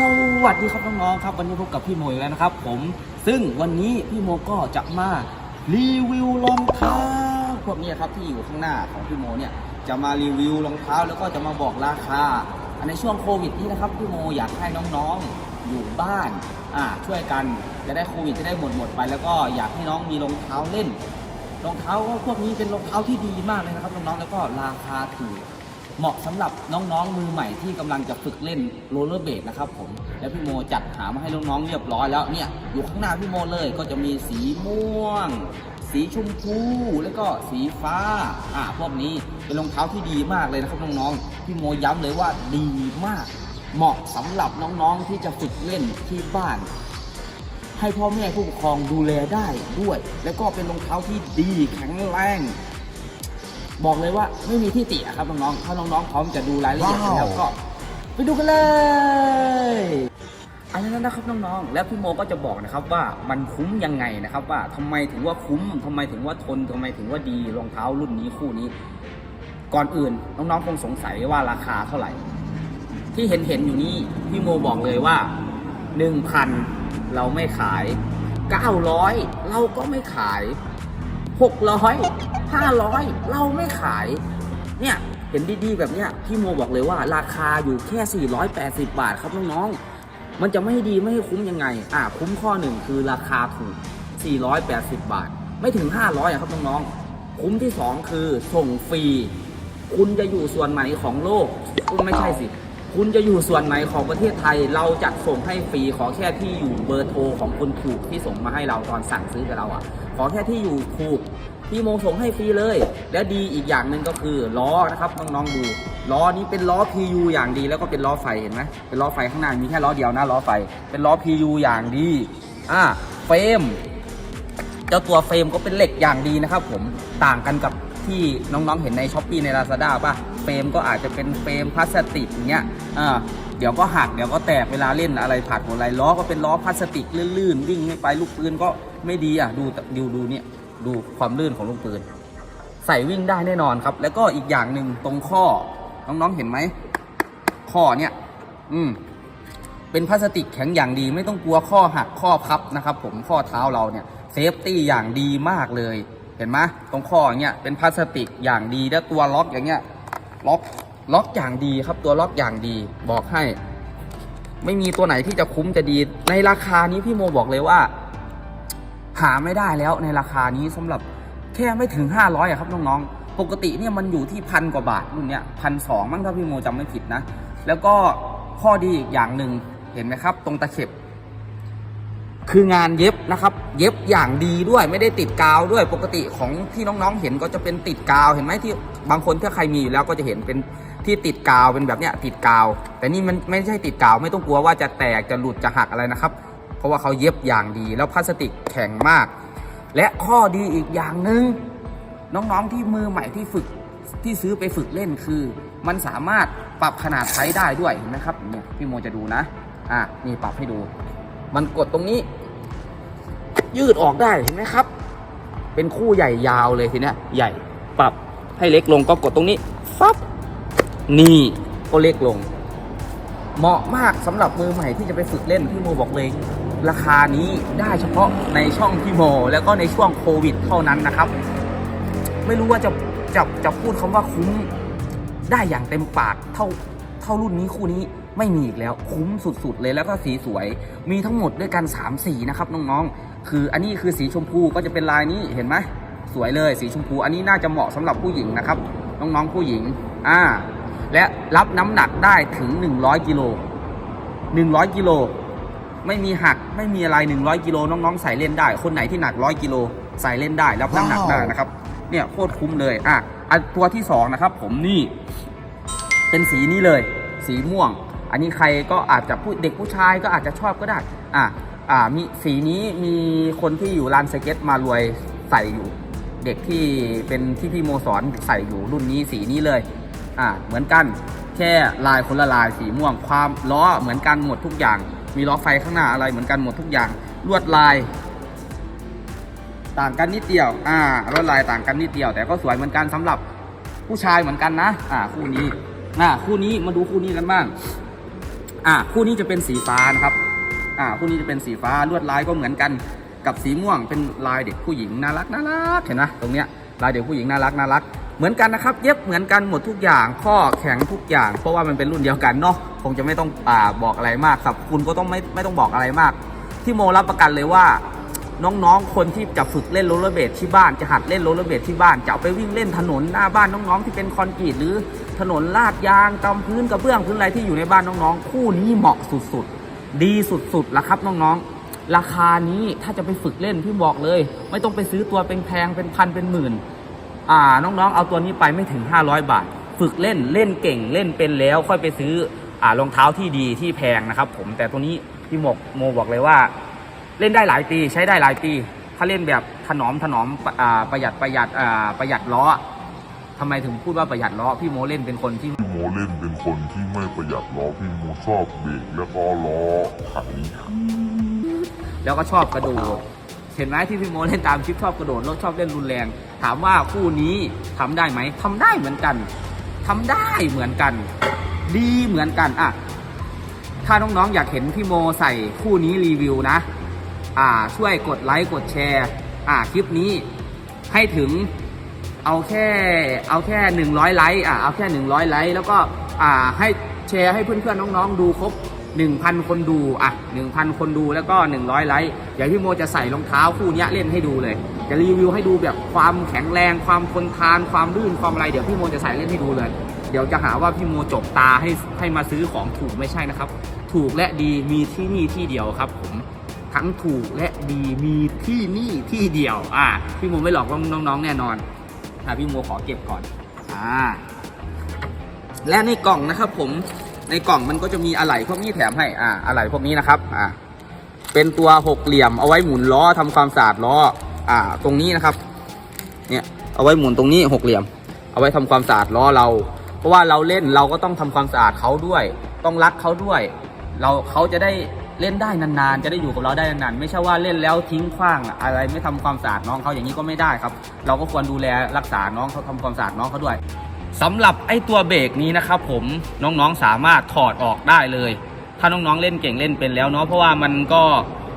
สวัสดีครับน้องๆครับ วันนี้พบกับพี่โมอีกแล้วนะครับ ผม ซึ่งวันนี้พี่โมก็จะมารีวิวรองเท้าพวกนี้ครับที่อยู่ข้างหน้าของพี่โมเนี่ยจะมารีวิวรองเท้าแล้วก็จะมาบอกราคาในช่วงโควิดนี้นะครับพี่โมอยากให้น้องๆอยู่บ้านอ่าช่วยกันจะได้โควิดจะได้หมดหมดไป แล้วก็อยากให้น้องมีรองเท้าเล่นรองเท้าพวกนี้เป็นรองเท้าที่ดีมากเลยนะครับน้องๆแล้วก็ราคาถูก เหมาะสำหรับน้องๆมือใหม่ที่กำลังจะฝึกเล่นโรลเลอร์เบดนะครับผมแล้วพี่โมจัดหามาให้น้องๆเรียบร้อยแล้วเนี่ยอยู่ข้างหน้าพี่โมเลยก็จะมีสีม่วง สีชมพูแล้วก็สีฟ้าอ่าพวกนี้เป็นรองเท้าที่ดีมากเลยนะครับน้องๆพี่โมย้ำเลยว่าดีมาก เหมาะสำหรับน้องๆที่จะฝึกเล่นที่บ้านให้พ่อแม่ผู้ปกครองดูแลได้ด้วย แล้วก็เป็นรองเท้าที่ดีแข็งแรง บอกเลยว่าไม่มีที่ติอะครับน้องๆถ้าน้องๆพร้อมจะดูรายละเอียดว้าวแล้วก็ ไปดูกันเลยอันนั้นนะครับน้องๆ แล้วพี่โมก็จะบอกนะครับว่ามันคุ้มยังไงนะครับ ว่าทำไมถึงว่าคุ้มทำไมถึงว่าทนทำไมถึงว่าดีรองเท้ารุ่นนี้คู่นี้ ก่อนอื่นน้องๆคงสงสัยว่าราคาเท่าไหร่ ที่เห็นเห็นๆอยู่นี้พี่โมบอกเลยว่า1,000เราไม่ขาย900เราก็ไม่ขาย600 500 เราไม่ขาย เนี่ยเห็นดีๆแบบเนี้ยพี่โมบอกเลยว่าราคาอยู่แค่ 480 บาทครับน้องๆ มันจะไม่ดีไม่ให้คุ้มยังไง อะคุ้มข้อหนึ่งคือราคาถูก 480 บาท ไม่ถึง 500อะครับน้องๆ คุ้มที่ 2 คือส่งฟรี คุณจะอยู่ส่วนไหนของโลกคุณไม่ใช่สิ คุณจะอยู่ส่วนไหนของประเทศไทย เราจะส่งให้ฟรี ขอแค่ที่อยู่เบอร์โทรของคนถูกที่ส่งมาให้เราตอนสั่งซื้อกับเราอะ ขอแค่ที่อยู่ถูก พี่โมส่งให้ฟรีเลย และดีอีกอย่างหนึ่งก็คือล้อนะครับน้องๆดูล้อนี้เป็นล้อ PU อย่างดีแล้วก็เป็นล้อไฟเห็นไหมเป็นล้อไฟข้างหน้ามีแค่ล้อเดียวนะล้อไฟ เป็นล้อ PU อย่างดีอ่าเฟรมเจ้าตัวเฟรมก็เป็นเหล็กอย่างดีนะครับ ผมต่างกันกับที่น้องๆเห็นในช้อปปีใน Lazada ป่ะเฟรมก็อาจจะเป็นเฟรมพลาสติกอย่างเงี้ยอ่าเดี๋ยวก็หักเดี๋ยวก็แตกเวลาเล่นอะไรผัดหัวไหลล้อก็เป็นล้อพลาสติกลื่นๆวิ่งไม่ไปลูกปืนก็ไม่ดีอะดูดูดูเนี่ย ดูความลื่นของลูกปืน ใส่วิ่งได้แน่นอนครับ แล้วก็อีกอย่างหนึ่งตรงข้อ น้องๆเห็นไหมข้อเนี่ย อืม เป็นพลาสติกแข็งอย่างดี ไม่ต้องกลัวข้อหักข้อพับนะครับ ผมข้อเท้าเราเนี่ยเซฟตี้อย่างดีมากเลย เห็นไหมตรงข้อเงี้ยเป็นพลาสติกอย่างดีแล้วตัวล็อกอย่างเงี้ย ล็อกล็อกอย่างดีครับตัวล็อกอย่างดี บอกให้ ไม่มีตัวไหนที่จะคุ้มจะดี ในราคานี้พี่โมบอกเลยว่า หาไม่ได้แล้วในราคานี้สำหรับแค่ไม่ถึง 500อะครับน้องๆ ปกติเนี่ยมันอยู่ที่พันกว่าบาทรุ่นเนี้ยพันสองมั้งถ้าพี่โมจำไม่ผิดนะ แล้วก็ข้อดีอีกอย่างหนึ่งเห็นไหมครับ ตรงตะเข็บ คืองานเย็บนะครับ เย็บอย่างดีด้วยไม่ได้ติดกาวด้วยปกติของที่น้องๆเห็นก็จะเป็นติดกาวเห็นไหมที่บางคนถ้าใครมีอยู่แล้วก็จะเห็นเป็นที่ติดกาวเป็นแบบเนี้ยติดกาว แต่นี่มันไม่ใช่ติดกาวไม่ต้องกลัวว่าจะแตกจะหลุดจะหักอะไรนะครับ เพราะว่าเขาเย็บอย่างดี แล้วพลาสติกแข็งมาก และข้อดีอีกอย่างหนึ่งน้องๆที่มือใหม่ที่ฝึกที่ซื้อไปฝึกเล่นคือ มันสามารถปรับขนาดไซส์ได้ด้วยเห็นไหมครับเนี่ยพี่โมจะดูนะอะนี่ปรับให้ดู มันกดตรงนี้ ยืดออกได้เห็นไหมครับ เป็นคู่ใหญ่ยาวเลยทีเนี้ยใหญ่ปรับให้เล็กลงก็กดตรงนี้ฟับนี่ก็เล็กลง เหมาะมากสำหรับมือใหม่ที่จะไปฝึกเล่นพี่โมบอกเลย ราคานี้ได้เฉพาะในช่องพี่โมแล้วก็ในช่วงโควิดเท่านั้นนะครับ ไม่รู้ว่าจะจะจะพูดคำว่าคุ้มได้อย่างเต็มปากเท่าเท่ารุ่นนี้คู่นี้ไม่มีอีกแล้วคุ้มสุดๆเลยแล้วก็สีสวย มีทั้งหมดด้วยกัน3สีนะครับน้องๆ คืออันนี้คือสีชมพูก็จะเป็นลายนี้เห็นไหมสวยเลยสีชมพู อันนี้น่าจะเหมาะสำหรับผู้หญิงนะครับ น้องๆผู้หญิงอ่าและรับน้ำหนักได้ถึง 100กิโล100กิโล ไม่มีหักไม่มีอะไร100กิโลน้องๆใส่เล่นได้ คนไหนที่หนัก100กิโลใส่เล่นได้รับน้ำหนักได้นะครับเนี่ยโคตรคุ้มเลยอะอันตัวที่สองนะครับผมนี่เป็นสีนี้เลย สีม่วง อันนี้ใครก็อาจจะผู้เด็กผู้ชายก็อาจจะชอบก็ได้อะอ่ามีสีนี้มีคนที่อยู่ลานสเก็ตมารวยใส่อยู่ เด็กที่เป็นที่พี่โมสอนใส่อยู่รุ่นนี้สีนี้เลยอ่าเหมือนกันแค่ลายคนละลายสีม่วงความล้อเหมือนกันหมดทุกอย่าง มีล้อไฟข้างหน้าอะไรเหมือนกันหมดทุกอย่างลวดลาย ต่างกันนิดเดียวอ่าลวดลายต่างกันนิดเดียว แต่ก็สวยเหมือนกันสำหรับผู้ชายเหมือนกันนะอ่าคู่นี้อ่าคู่นี้มาดูคู่นี้กันบ้างอะคู่นี้จะเป็นสีฟ้านะครับอ่าคู่นี้จะเป็นสีฟ้าลวดลายก็เหมือนกันกับสีม่วงเป็นลายเด็กผู้หญิงน่ารักน่ารักเห็นไหมตรงเนี้ยลายเด็กผู้หญิงน่ารักน่ารัก เหมือนกันนะครับ เย็บเหมือนกันหมดทุกอย่าง ข้อแข็งทุกอย่าง เพราะว่ามันเป็นรุ่นเดียวกันเนาะคงจะไม่ต้องอ่าบอกอะไรมากครับคุณก็ต้องไม่ไม่ต้องบอกอะไรมาก ที่โมรับประกันเลยว่าน้องๆ คนที่จะฝึกเล่นโรลเลอร์เบดที่บ้านจะหัดเล่นโรลเลอร์เบดที่บ้านจะเอาไปวิ่งเล่นถนนหน้าบ้านน้องๆ ที่เป็นคอนกรีตหรือถนนลาดยางตามพื้นกระเบื้องพื้นอะไรที่อยู่ในบ้านน้องๆ คู่นี้เหมาะสุดๆ ดีสุดๆละครับน้องๆ ราคานี้ถ้าจะไปฝึกเล่นพี่บอกเลย ไม่ต้องไปซื้อตัวเป็นแพงเป็นพันเป็นหมื่น อ่าน้องๆ เอาตัวนี้ไปไม่ถึง 500 บาท ฝึกเล่นเล่นเก่งเล่นเป็นแล้วค่อยไปซื้ออ่ารองเท้าที่ดีที่แพงนะครับ ผมแต่ตัวนี้พี่หมกโมบอกเลยว่า เล่นได้หลายปีใช้ได้หลายปี ถ้าเล่นแบบถนอมถนอมอ่าประหยัดประหยัดอ่าประหยัดล้อทำไมถึงพูดว่าประหยัดล้อพี่โมเล่นเป็นคนที่พี่โมเล่นเป็นคนที่ไม่ประหยัดล้อพี่โมชอบเบรกแล้วก็ล้อไถแล้วก็ชอบกระโดดเห็นไหมที่พี่โมเล่นตามคลิปชอบกระโดดรถชอบเล่นรุนแรง ถามว่าคู่นี้ทำได้ไหมทำได้เหมือนกันทำได้เหมือนกัน ดีเหมือนกันอะถ้าน้องๆอยากเห็นพี่โมใส่คู่นี้รีวิวนะ อ่าช่วยกดไลค์กดแชร์อ่าคลิปนี้ให้ถึงเอาแค่เอาแค่หนึ่งร้อยไลค์อะเอาแค่หนึ่งร้อยไลค์แล้วก็อ่าให้แชร์ให้เพื่อนๆน้องๆดูครบ หนึ่งพันคนดูอะหนึ่งพันคนดูแล้วก็หนึ่งร้อยไลค์เดี๋ยวพี่โมจะใส่รองเท้าคู่นี้เล่นให้ดูเลย จะรีวิวให้ดูแบบความแข็งแรง ความทนทาน ความลื่นความอะไรเดี๋ยวพี่โมจะใส่เล่นให้ดูเลย เดี๋ยวจะหาว่าพี่โมจบตาให้ให้มาซื้อของถูกไม่ใช่นะครับ ถูกและดีมีที่นี่ที่เดียวครับผมทั้งถูกและดีมีที่นี่ที่เดียว อ่าพี่โมไม่หลอกน้องๆแน่นอนอะพี่โมขอเก็บก่อนอ่าและในกล่องนะครับผม ในกล่องมันก็จะมีอะไหล่พวกนี้แถมให้อ่าอะไหล่พวกนี้นะครับอ่าเป็นตัวหกเหลี่ยมเอาไว้หมุนล้อทำความสะอาดล้ออ่าตรงนี้นะครับ เนี่ยเอาไว้หมุนตรงนี้หกเหลี่ยม เอาไว้ทำความสะอาดล้อเรา เพราะว่าเราเล่นเราก็ต้องทำความสะอาดเขาด้วย ต้องรักเขาด้วย เราเขาจะได้เล่นได้นานๆ จะได้อยู่กับเราได้นานๆ ไม่ใช่ว่าเล่นแล้วทิ้งขว้างอะไรไม่ทำความสะอาดน้องเขาอย่างนี้ก็ไม่ได้ครับ เราก็ควรดูแลรักษาน้องเขาทำความสะอาดน้องเขาด้วย สำหรับไอ้ตัวเบรกนี้นะครับผมน้องๆสามารถถอดออกได้เลย ถ้าน้องๆเล่นเก่งเล่นเป็นแล้วเนาะเพราะว่ามันก็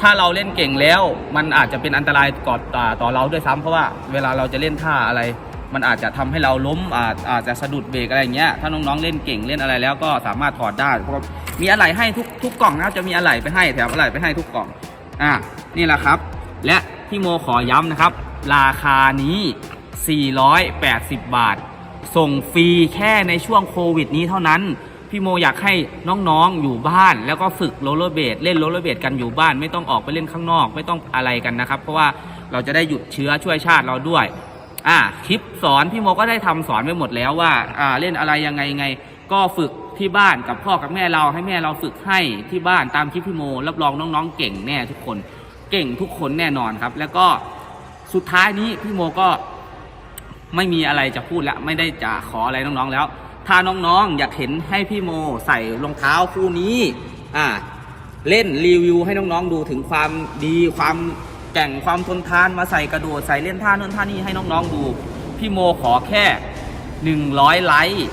ถ้าเราเล่นเก่งแล้ว มันอาจจะเป็นอันตรายก่อต่อต่อเราด้วยซ้ำเพราะว่าเวลาเราจะเล่นท่าอะไร มันอาจจะทำให้เราล้มอาจอาจจะสะดุดเบรกอะไรเงี้ยถ้าน้องๆเล่นเก่งเล่นอะไรแล้วก็สามารถถอดได้เพราะมีอะไหล่ให้ทุกทุกกล่องนะครับจะมีอะไหล่ไปให้แถมอะไหล่ไปให้ทุกกล่องอะนี่แหละครับ และพี่โมขอย้ำนะครับ ราคานี้ 480 บาท ส่งฟรีแค่ในช่วงโควิดนี้เท่านั้น พี่โมอยากให้น้องๆอยู่บ้าน แล้วก็ฝึกโรลเลอร์เบดเล่นโรลเลอร์เบดกันอยู่บ้าน ไม่ต้องออกไปเล่นข้างนอก ไม่ต้องอะไรกันนะครับ เพราะว่าเราจะได้หยุดเชื้อช่วยชาติเราด้วยอ่าคลิปสอนพี่โมก็ได้ทำสอนไปหมดแล้วว่าอ่าเล่นอะไรยังไงไง ก็ฝึกที่บ้านกับพ่อกับแม่เราให้แม่เราฝึกให้ที่บ้านตามคลิปพี่โม รับรองน้องๆ เก่งแน่ทุกคน เก่งทุกคนแน่นอนครับ แล้วก็สุดท้ายนี้พี่โมก็ ไม่มีอะไรจะพูดแล้วไม่ได้จะขออะไรน้องๆแล้ว ถ้าน้องๆอยากเห็นให้พี่โมใส่รองเท้าคู่นี้อ่าเล่นรีวิวให้น้องๆดูถึงความดีความแก่งความทนทานมาใส่กระโดดใส่เล่นท่าโน่นท่านี้ให้น้องๆดู พี่โมขอแค่หนึ่งร้อยไลค์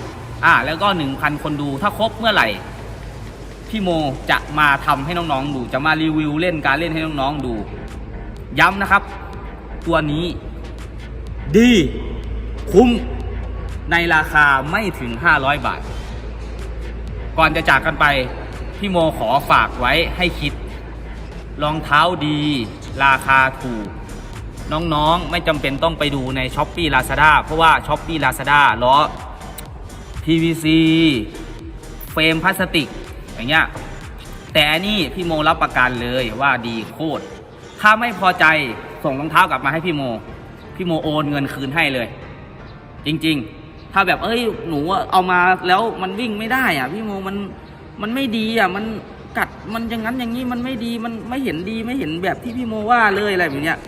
อ่าแล้วก็หนึ่งพันคนดูถ้าครบเมื่อไหร่พี่โมจะมาทำให้น้องๆดู จะมารีวิวเล่นการเล่นให้น้องๆดู ย้ำนะครับ ตัวนี้ ดี คุ้มในราคาไม่ถึง 500 บาท ก่อนจะจากกันไป พี่โมขอฝากไว้ให้คิด รองเท้าดี ราคาถูก น้องๆไม่จำเป็นต้องไปดูใน s h อ p e e Lazada เพราะว่า s h อ p e e Lazada ล้อ PVC เฟรมพลาสติกอย่างเงี้ยแต่นี่พี่โมรับประกันเลยว่าดีโคตร ถ้าไม่พอใจส่งรองเท้ากลับมาให้พี่โม พี่โมโอนเงินคืนให้เลย จริง ๆ ถ้าแบบเอ้ยหนูเอามาแล้วมันวิ่งไม่ได้อะพี่โมมันมันไม่ดีอะมันกัดมันอย่างนั้นอย่างนี้มันไม่ดีมันไม่เห็นดีไม่เห็นแบบที่พี่โมว่าเลยอะไรแบบเนี้ย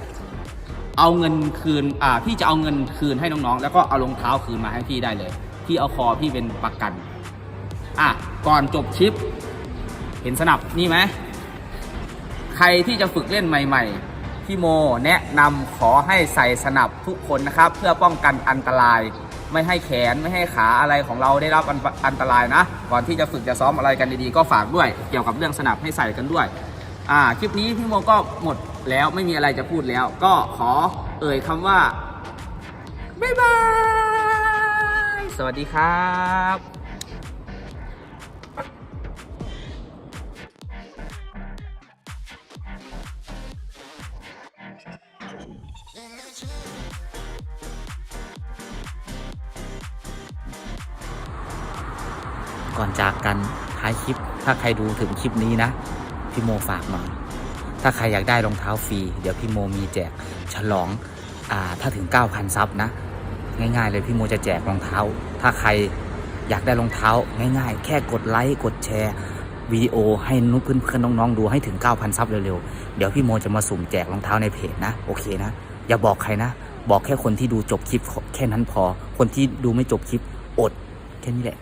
เอาเงินคืนอ่าพี่จะเอาเงินคืนให้น้องๆ แล้วก็เอารองเท้าคืนมาให้พี่ได้เลยพี่เอาคอพี่เป็นประกันอะก่อนจบชิป เห็นสนับนี่ไหมใครที่จะฝึกเล่นใหม่ ๆ พี่โมแนะนำขอให้ใส่สนับทุกคนนะครับ เพื่อป้องกันอันตราย ไม่ให้แขนไม่ให้ขาอะไรของเราได้รับอันอันตรายนะ ก่อนที่จะฝึกจะซ้อมอะไรกันดีๆ ก็ฝากด้วย เกี่ยวกับเรื่องสนับให้ใส่กันด้วยอ่าคลิปนี้พี่โมก็หมดแล้วไม่มีอะไรจะพูดแล้ว ก็ขอเอ่ยคำว่าบ๊ายบายสวัสดีครับ ก่อนจากกันท้ายคลิป ถ้าใครดูถึงคลิปนี้นะ พี่โมฝากหน่อย ถ้าใครอยากได้รองเท้าฟรี เดี๋ยวพี่โมมีแจกฉลองอ่าถ้าถึง 9,000 ซับนะ ง่ายๆเลยพี่โมจะแจกรองเท้า ถ้าใครอยากได้รองเท้าง่ายๆ แค่กดไลค์กดแชร์วิดีโอให้นุเพื่อนๆน้องๆดูให้ถึง 9,000 ซับเร็วๆ เดี๋ยวพี่โมจะมาสุ่มแจกรองเท้าในเพจนะ โอเคนะ อย่าบอกใครนะ บอกแค่คนที่ดูจบคลิปแค่นั้นพอ คนที่ดูไม่จบคลิปอดแค่นี้แหละ